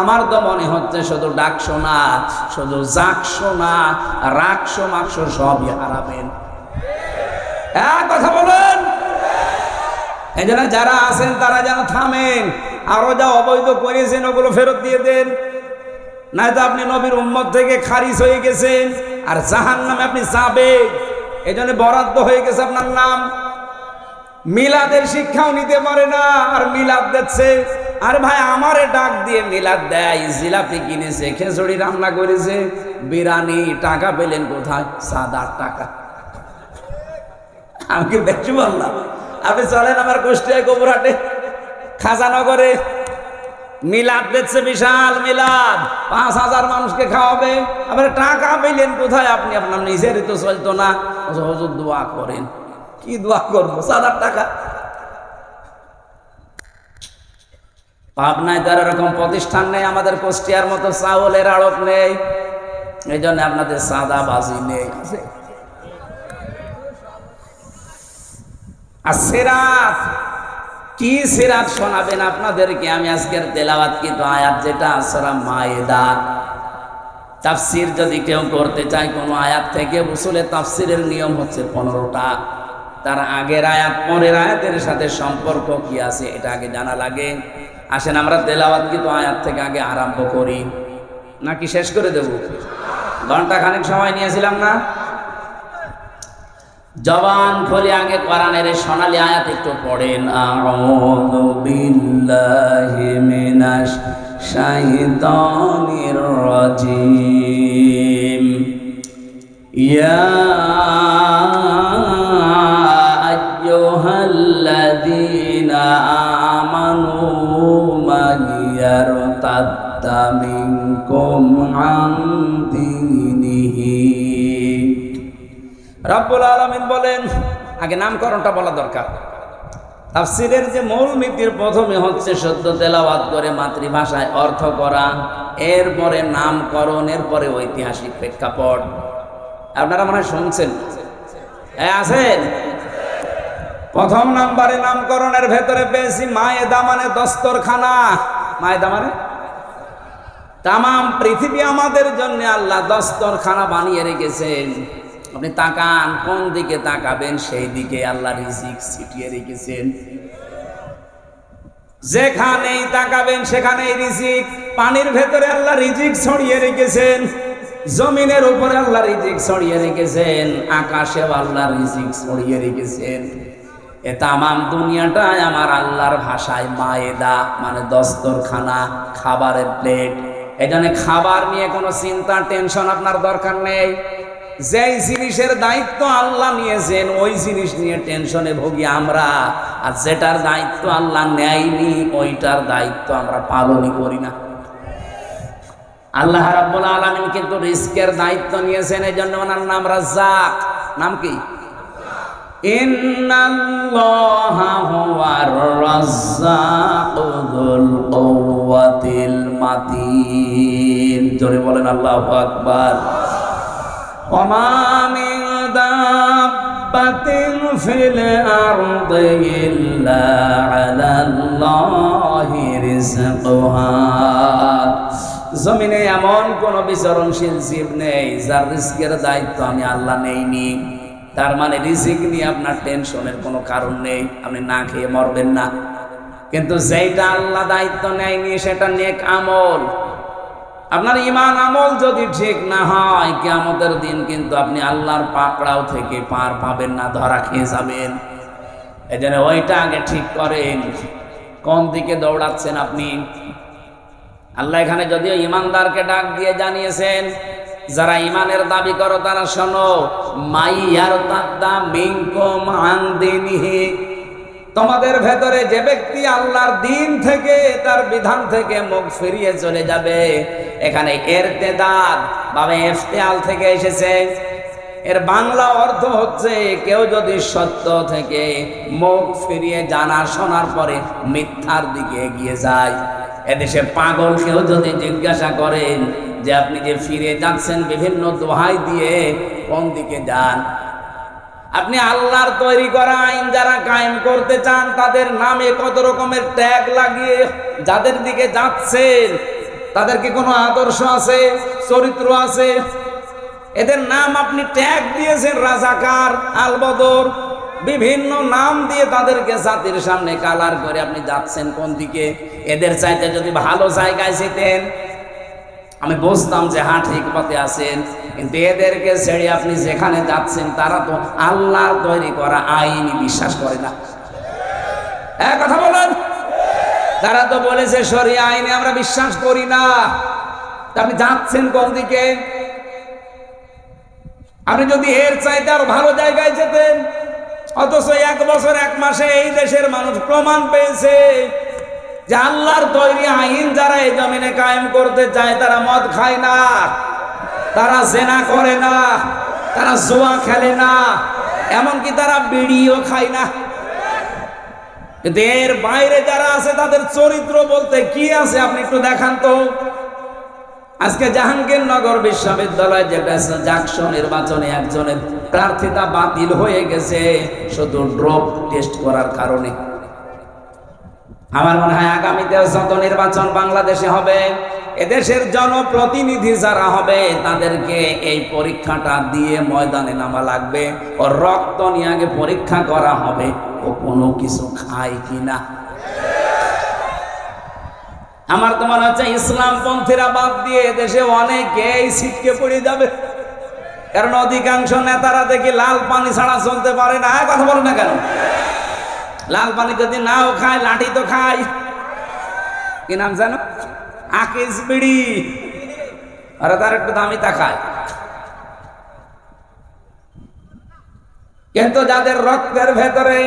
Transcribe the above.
আমার তো মনে হচ্ছে শুধু ডাক শোনা, শুধু জাক শোনা রাগশো মাকশো সবই হারাবেন। হ্যাঁ কথা বলেন। এই জন্য যারা আছেন, তারা যেন থামেন। আরও যা অবৈধ করেছেন, ওগুলো ফেরত দিয়ে দেন। নয়তো আপনি নবীর উম্মত থেকে খারিজ হয়ে গেছেন, আর জাহান নামে আপনি যাবে এই জন্য বরাদ্দ হয়ে গেছে আপনার নাম। মিলাদের শিক্ষাও নিতে পারে না, আর মিলাদ দিচ্ছে। আর ভাই আমারে ডাক দিয়ে মিলাদ দেয়, জিলাপি কিনেছে খেচড়ি রান্না করেছে বিরানি টাকা পেলেন কোথায়? আট টাকা। আমি কি বেশি বললাম, আপনি চলেন আমার কুষ্টিয়া গোবরহাটে, খাজানগরে। মিলাদ দিচ্ছে বিশাল মিলাদ, পাঁচ হাজার মানুষকে খাওয়াবে। আবার টাকা পেলেন কোথায়? আপনি আপনার নিজেরই তো চলতো না। হজুর দোয়া করেন। কি দোয়া করব? সাত টাকা। পাবনায় তার এরকম প্রতিষ্ঠান নেই, আমাদের কুষ্টিয়ার মতো চাউলের আড়ত নেই। এই জন্য আপনাদের সাদা বাজি নেই। আর সেরাত, কি সেরাত শোনাবেন আপনাদেরকে? আমি আজকের তেলাওয়াত কিন্তু আয়াত যেটা আসরা মায়েদা। তাফসির যদি কেউ করতে চায়, কোনো আয়াত থেকে বুসুলে তাফসিরের নিয়ম হচ্ছে পনেরোটা। তার আগের আয়াত, পরের আয়াতের সাথে সম্পর্ক কি আছে, এটা আগে জানা লাগে। আসেন, আমরা তেলাওয়াত কিন্তু আয়াত থেকে আগে আরম্ভ করি? নাকি শেষ করে দেব? ঘণ্টা খানিক সময় নিয়েছিলাম না? জবান খুলে আগে কোরআনের সোনালী আয়াত একটু পড়েন। আউযু বিল্লাহি মিনাশ শাইতানির রাজিম। ইয়া আইয়ুহাল্লাযীনা আমানু মান মিনকুম আন দীনিহি রব্বুল আলমিন বলেন, আগে নামকরণটা বলা দরকার। তাফসিরের যে মূল নীতির প্রথমে হচ্ছে সদ্য তেলাওয়াত করে মাতৃভাষায় অর্থ করা, এরপরে নামকরণ, এরপরে ঐতিহাসিক প্রেক্ষাপট। আপনারা মনে হয় শুনছেন? হ্যাঁ আছেন? প্রথম নাম্বারে নামকরণের ভেতরে পেয়েছি মায়ে দামানে দস্তরখানা। মায়ে মানে? তাম পৃথিবী আমাদের জন্য আল্লাহ দস্তরখানা বানিয়ে রেখেছেন। আপনি তাকান, কোন দিকে তাকাবেন, সেই দিকে আল্লাহ রিজিক ছিটিয়ে রেখেছেন। যেখানেই তাকাবেন, সেখানেই রিজিক। পানির ভেতরে আল্লাহ রিজিক ছড়িয়ে রেখেছেন। জমিনের উপরে আল্লাহ রিজিক ছড়িয়ে রেখেছেন। আকাশে আল্লাহ রিজিক ছড়িয়ে রেখেছেন। এ তামাম দুনিয়াটাই আমার আল্লাহর ভাষায় মায়েদা মানে দস্তরখানা, খাবারের প্লেট। এখানে খাবার নিয়ে কোনো চিন্তা, টেনশন আপনার দরকার নেই। যেই জিনিসের দায়িত্ব আল্লাহ নিয়েছেন, ওই জিনিস নিয়ে টেনশনে ভুগি আমরা। আর যেটার দায়িত্ব আল্লাহ নেয়নি, ওইটার দায়িত্ব আমরা পালনই করি না। আল্লাহ রাব্বুল আলামিন কিন্তু রিস্কের দায়িত্ব নিয়েছেন এই জন্য ওনার নাম রাজ্জাক। নাম কি? বলেন আল্লাহু আকবার। ওমা ফিল আরদি জমিনে এমন কোন বিচরণশীল জীব নেই যার রিস্কের দায়িত্ব আমি আল্লাহ নেইনি। তার মানে রিজিক নিয়ে আপনার টেনশনের কোনো কারণ নেই, আপনি না খেয়ে মরবেন না। কিন্তু যেটা আল্লাহ দায়িত্ব নেয়নি, সেটা নেক আমল। আপনার ইমান আমল যদি ঠিক না হয় কেমতের দিন কিন্তু আপনি আল্লাহর পাকড়াও থেকে পার পাবেন না, ধরা খেয়ে যাবেন। এই জন্য ওইটা আগে ঠিক করেন। কোন দিকে দৌড়াচ্ছেন আপনি? আল্লাহ এখানে যদিও ইমানদারকে ডাক দিয়ে জানিয়েছেন যারা ইমানের দাবি করো, তারা শোনো, মাইয়ার আন্দিনিহি তোমাদের ভেতরে যে ব্যক্তি আল্লাহর দিন থেকে, তার বিধান থেকে মুখ ফিরিয়ে চলে যাবে। এখানে এর তেদাদ বাবে এফতেয়াল থেকে এসেছে। এর বাংলা অর্থ হচ্ছে, কেউ যদি সত্য থেকে মুখ ফিরিয়ে জানা শোনার পরে মিথ্যার দিকে এগিয়ে যায়। এদেশে পাগল কেউ যদি জিজ্ঞাসা করেন যে আপনি যে ফিরে যাচ্ছেন বিভিন্ন দোহাই দিয়ে, কোন দিকে যান? আপনি আল্লাহর তৈরি করা আইন যারা কায়েম করতে চান, তাদের নামে কত রকমের ট্যাগ লাগিয়ে যাদের দিকে যাচ্ছেন, তাদের কি কোনো আদর্শ আছে, চরিত্র আছে? এদের নাম আপনি ট্যাগ দিয়েছেন, রাজাকার, আলবদর বিভিন্ন নাম দিয়ে তাদেরকে জাতির সামনে কালার করে আপনি যাচ্ছেন কোন দিকে? এদের চাইতে যদি ভালো জায়গায় যেতেন, আমি বুঝতাম যে হ্যাঁ ঠিক পথে আছেন। কিন্তু এদেরকে ছেড়ে আপনি যেখানে যাচ্ছেন, তারা তো আল্লাহ তৈরি করা আইনি বিশ্বাস করে না। এক কথা বলেন। তারা তো বলেছে সরিয়া আইনে আমরা বিশ্বাস করি না। আপনি যাচ্ছেন কোন দিকে? আপনি যদি এর চাইতে আরও ভালো জায়গায় যেতেন অথচ এক বছর, এক মাসে এই দেশের মানুষ প্রমাণ পেয়েছে যে আল্লাহর তৈরি আইন যারা এই জমিনে কায়েম করতে চায়, তারা মদ খায় না, তারা জেনা করে না, তারা জোয়া খেলে না, এমনকি তারা বিড়িও খায় না। এর বাইরে যারা আছে, তাদের চরিত্র বলতে কি আছে, আপনি একটু দেখান তো। আজকে জাহাঙ্গীরনগর বিশ্ববিদ্যালয় যেটা জাকসো নির্বাচনে একজনের প্রার্থিতা বাতিল হয়ে গেছে, শুধু ড্রপ টেস্ট করার কারণে। আমার মনে হয় আগামীতে যত নির্বাচন বাংলাদেশে হবে, এদেশের জনপ্রতিনিধি যারা হবে, তাদেরকে এই পরীক্ষাটা দিয়ে ময়দানে নামা লাগবে। ও রক্ত নিয়ে আগে পরীক্ষা করা হবে। ও কোনো কিছু খায় কিনা? আমার তো মনে হচ্ছে ইসলাম পন্থীরা বাদ দিয়ে দেশে অনেকেই ছিটকে পড়ে যাবে। কারণ অধিকাংশ নেতারা দেখি লাল পানি ছাড়া চলতে পারে না। কথা বলো না কেন? লাল পানি যদি নাও খায়, লাঠি তো খায়। কি নাম জানো? আকিস বিড়ি। আরে তার একটু দামি তা খায়। কিন্তু যাদের রক্তের ভেতরে